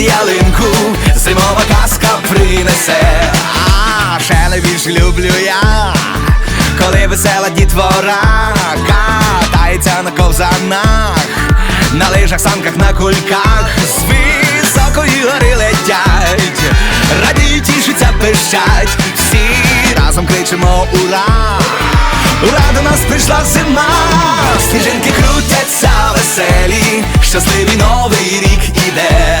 ялинку, зимова казка принесе, а ще найбільше люблю я, коли весела дітвора катається на ковзанах, на лижах, санках, на кульках, з високої гори летять, радіють, тішаться, пищать, всі разом кричимо ура! Ура, до нас прийшла зима, сніжинки крутяться веселі, щасливий новий рік іде,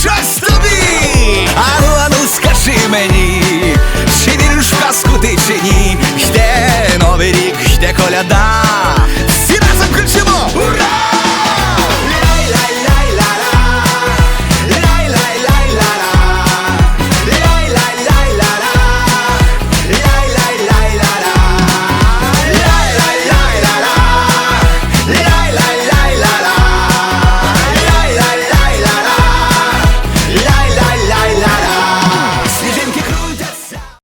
щось тобі. Ану, ану, скажи мені, чи віриш в казку ти чи ні? Йде новий рік, йде коляда,